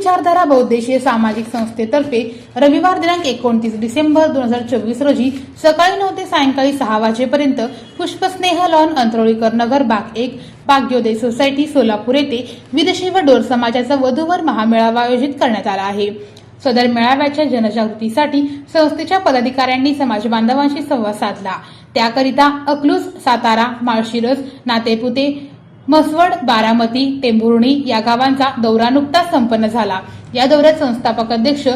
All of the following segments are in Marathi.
विचारधारा बहुद्देशीय सामाजिक संस्थेतर्फे रविवार दिनांक एकोणतीस डिसेंबर दोन हजार चोवीस रोजी सकाळी नऊ ते सायंकाळी सहा वाजेपर्यंत पुष्पस्नेह लॉन अंतरोळीकर नगर बाग एक भाग्योदय सोसायटी सोलापूर येथे विदेशी व डोर समाजाचा वधूवर महामेळावा आयोजित करण्यात आला आहे. सदर मेळाव्याच्या जनजागृतीसाठी संस्थेच्या पदाधिकाऱ्यांनी समाज बांधवांशी संवाद साधला. त्याकरिता अकलूज सातारा माळशिरस नातेपुते म्हसवड बारामती टेंभुर्णी या गावांचा दौरा नुकताच संपन्न झाला. या दौऱ्यात संस्थापक अध्यक्ष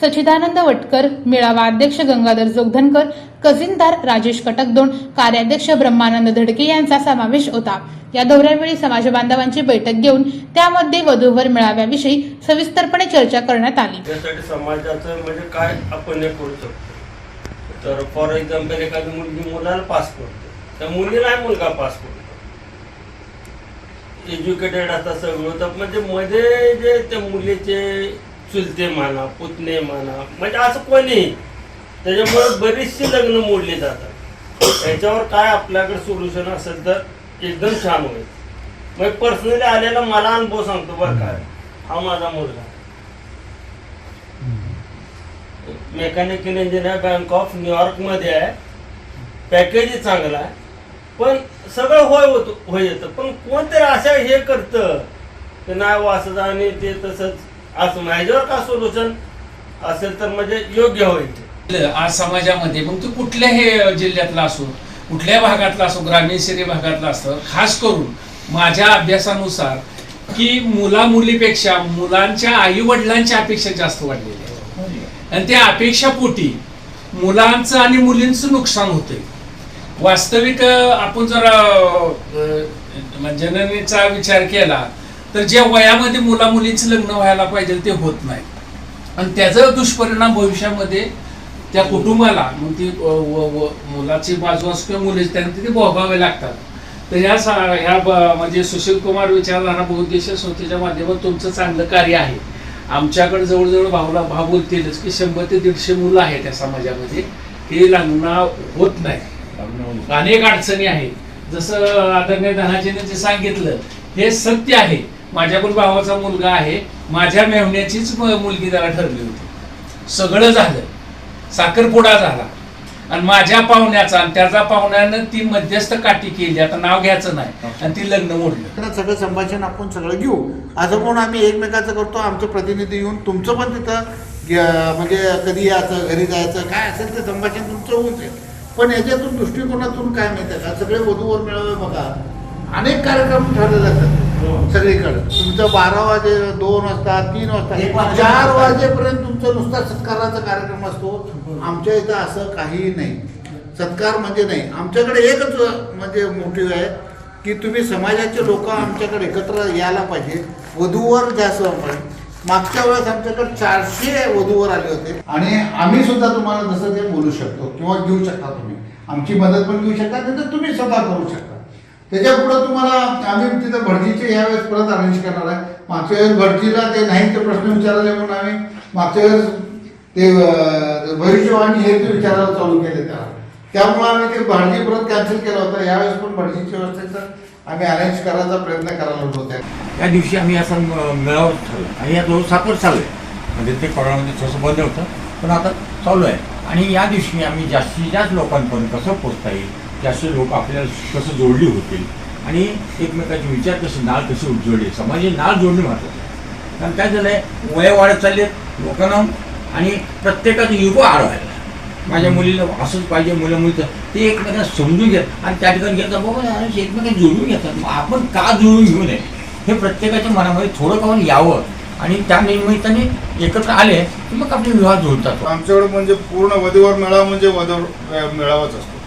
सचिदानंद वटकर मेळावा अध्यक्ष गंगाधर जोगधनकर कझिनदार राजेश कटकदोण कार्याध्यक्ष ब्रह्मानंद धडके यांचा समावेश होता. या दौऱ्यावेळी समाज बांधवांची बैठक घेऊन त्यामध्ये वधूवर मेळाव्याविषयी सविस्तरपणे चर्चा करण्यात आली. त्यासाठी समाजाचं म्हणजे काय आपण हे करू शकतो? तर फॉर एक्झाम्पल एखादी मुलगी मुलाला पास करतो. त्या मुलीला मुलगा पास करतो. एज्युकेटेड आता सगळं होतं. म्हणजे मध्ये जे त्या मुलीचे चुलते म्हणा पुतणे म्हणा म्हणजे असं कोणी. त्याच्यामुळे बरीचशी लग्न मोडली जातात. त्याच्यावर काय आपल्याकडे सोल्युशन असेल तर एकदम छान होईल. मग पर्सनली आलेला मला अनुभव सांगतो बरं काय हा माझा मुलगा. मेकॅनिकल इंजिनियर बँक ऑफ न्यूयॉर्कमध्ये आहे. पॅकेजही चांगला आहे. पण सगळं होय होत होय येतं. पण कोणतरी असं हे करतं. की नाही वाचत आणि ते तसंच असं ह्याच्यावर का सोल्युशन असेल तर म्हणजे योग्य होईल आज समाजामध्ये मग तो कुठल्याही जिल्ह्यातला असो कुठल्या भागातला असो ग्रामीण शहरी भागातला असो खास करून माझ्या अभ्यासानुसार की मुला मुलीपेक्षा मुलांच्या आई वडिलांच्या अपेक्षा जास्त वाढलेल्या आहेत आणि त्या अपेक्षापोटी मुलांचं आणि मुलींचं नुकसान होतंय. वास्तविक आपण जर अं, म्हणजे जननेचा विचार केला तर ज्या वयामध्ये मुला मुलीचं लग्न व्हायला पाहिजे ते होत नाही. आणि त्याचा दुष्परिणाम भविष्यामध्ये त्या कुटुंबाला मग ती व- मुलाची बाजू असो किंवा मुलीची त्यांना ते भोगावे लागतात. तर ह्या सा- ह्या म्हणजे सुशील कुमार विचारधारा बहुद्देशीय संस्थेच्या माध्यमात तुमचं चांगलं कार्य आहे. आमच्याकडे जवळजवळ भावला भाव बोलतीलच की शंभर ते दीडशे मुलं आहेत त्या समाजामध्ये हे लग्न होत नाही. अनेक अडचणी आहेत. जसं आदरणीय धनाजीने जे सांगितलं हे सत्य आहे. माझ्या भावाचा मुलगा आहे. माझ्या मेहण्याचीच मुलगी त्याला ठरली होती. सगळं झालं. साखरपुडा झाला. आणि माझ्या पाहुण्याचा आणि त्याचा पाहुण्यानं ती मध्यस्थ काठी केली. आता नाव घ्यायचं नाही. आणि ती लग्न मोडलं. सगळं संभाषण आपण सगळं घेऊ. असं म्हणून आम्ही एकमेकाचं करतो. आमचे प्रतिनिधी येऊन तुमचं पण तिथं म्हणजे कधी यायचं घरी जायचं काय असेल ते संभाषण तुमचं होऊन जाईल. पण याच्यातून दृष्टिकोनातून काय माहिती का? सगळे वधूवर मिळावे बघा. अनेक कार्यक्रम ठरलेले असतात सगळीकडे. तुमचं बारा वाजे दोन वाजता तीन वाजता चार वाजेपर्यंत तुमचं नुसता सत्काराचा कार्यक्रम असतो. आमच्या इथं असं काही नाही. सत्कार म्हणजे नाही. आमच्याकडे एकच म्हणजे मोटिव्ह आहे की तुम्ही समाजाचे लोक आमच्याकडे एकत्र यायला पाहिजे. वधूवर जास्त आपण मागच्या वेळेस आमच्याकडे चारशे वधूवर आले होते. आणि आम्ही सुद्धा तुम्हाला जसं ते बोलू शकतो किंवा घेऊ शकता तुम्ही. आमची मदत पण घेऊ शकता तिथं तुम्ही स्वतः करू शकता. त्याच्या पुढे तुम्हाला आम्ही तिथं भटजीचे यावेळेस परत अरेंज करणार आहे. मागच्या वेळेस भटजीला ते नाही ते प्रश्न विचारले म्हणून आम्ही मागच्या वेळेस ते भविष्यवाणी हे ते विचारायला चालू केले त्याला. त्यामुळे आम्ही ते भटजी परत कॅन्सल केला होता. यावेळेस पण भटजीच्या व्यवस्थेचं आम्ही अरेंज करायचा प्रयत्न करायला होतो. त्या दिवशी आम्ही असं मेळावत मेळावा आणि या दोन सात वर्ष चालू आहे. म्हणजे ते कोरोनामध्ये थोडंसं बंद होतं पण आता चालू आहे. आणि या दिवशी आम्ही जास्तीत जास्त लोकांपर्यंत कसं पोचता येईल? जास्त लोक आपल्याला कसं जोडली होतील? आणि एकमेकाचे विचार कसे नाळ कसे उज्जवले समाजाची नाळ जोडणे महत्वाचं आहे. कारण काय झालं आहे वय वाढत चालले लोकांना आणि प्रत्येकाचं युग आड व्हायला माझ्या मुलीला असंच पाहिजे मुलं मुलीचं ते एकमेकांना समजून घेत आणि त्या ठिकाणी घेतात बाबा एकमेकांना जुळून घेतात. मग आपण का जुळून घेऊ नये? हे प्रत्येकाच्या मनामध्ये थोडं पाहून यावं. आणि त्या निमित्ताने एकत्र आले की मग आपले विवाह जुळतात. आमच्याकडे म्हणजे पूर्ण वधीवर मेळावा म्हणजे वधवर मेळावाच असतो.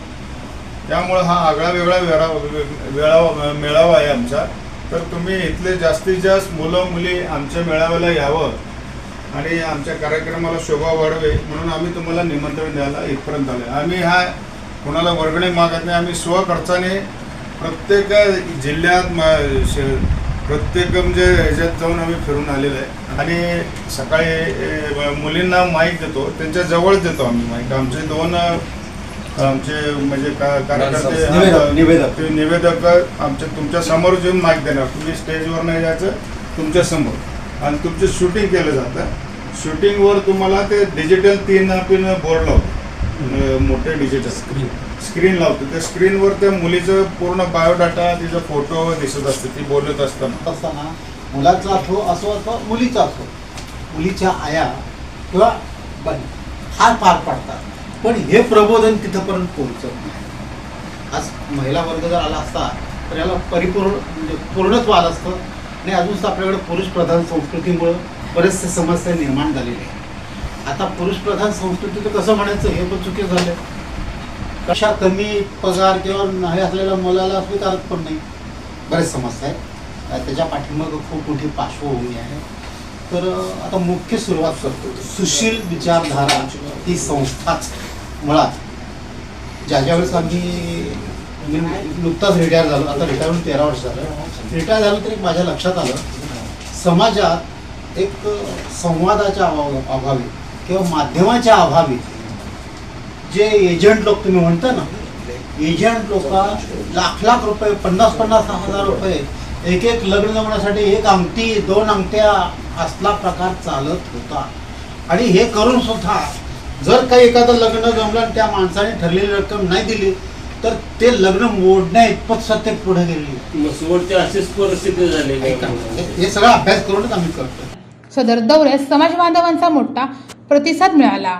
त्यामुळं हा आगळा वेगळा वेळा वेळावा मेळावा आहे आमचा. तर तुम्ही इथले जास्तीत जास्त मुलं मुली आमच्या मेळाव्याला यावं. आणि आमच्या कार्यक्रमाला शोभा वाढवे म्हणून आम्ही तुम्हाला निमंत्रण द्यायला इथपर्यंत आलो आम्ही हा कोणाला वर्गणी मागत नाही आम्ही स्वखर्चाने प्रत्येक जिल्ह्यात म- प्रत्येक म्हणजे ह्याच्यात जाऊन आम्ही फिरून आलेलो आहे. आणि सकाळी मुलींना माईक देतो त्यांच्या जवळ देतो आम्ही माईक आमचे दोन आमचे म्हणजे का- कार्यकर्ते निवेदक- निवेदक. आमच्या तुमच्यासमोर येऊन माईक देणार. तुम्ही स्टेजवर नाही जायचं तुमच्यासमोर. आणि तुमचं शूटिंग केलं जातं. शूटिंगवर तुम्हाला ते डिजिटल तीन पिन बोर्ड लावतो. मोठे डिजिटल स्क्रीन स्क्रीन लावतो. त्या स्क्रीनवर त्या मुलीचं पूर्ण बायोडाटा तिचा फोटो दिसत असते ती बोलत असताना. असताना मुलाचा असो असो अथवा मुलीचा असो मुलीच्या आया किंवा बन फार पार पडतात. पण हे प्रबोधन तिथंपर्यंत पोहोचत नाही. आज महिला वर्ग जर आला असता तर याला परिपूर्ण म्हणजे पूर्णत्व आलं असतं. आणि अजून आपल्याकडे पुरुष प्रधान संस्कृतीमुळं बरेचसे समस्या निर्माण झालेल्या आहेत आता पुरुषप्रधान संस्कृतीचं कसं म्हणायचं हे पण चुकीचं झालं कशा कमी पगार किंवा नाही असलेल्या मुलाला स्वीकारत पण नाही. बरेच समस्या आहेत. त्याच्या पाठीमागं खूप मोठी पार्श्वभूमी आहे. तर आता मुख्य सुरुवात करतो. सुशील विचारधारा ही संस्थाच मुळात. ज्या ज्या वेळेस आम्ही मी नुकताच रिटायर झालो आता रिटायर होऊन तेरा वर्ष झालं. रिटायर झालं तरी माझ्या लक्षात आलं. समाजात एक संवादाच्या अभाव किंवा माध्यमाच्या अभावी जे एजंट लोक तुम्ही म्हणता ना एजंट लोक लाख लाख रुपये पन्नास पन्नास हजार रुपये एक एक लग्न जमण्यासाठी एक अंगठी दोन अंगठ्या असला प्रकार चालत होता. आणि हे करून सुद्धा जर काही एखादं लग्न जमलं आणि त्या माणसाने ठरलेली रक्कम नाही दिली तर ते लग्न मोडण्या इतपत सत्य पुढे शेवटची अशीच परिस्थिती झाली हे सगळा अभ्यास करूनच आम्ही करतो सदर दौऱ्यास समाज बांधवांचा मोठा प्रतिसाद मिळाला.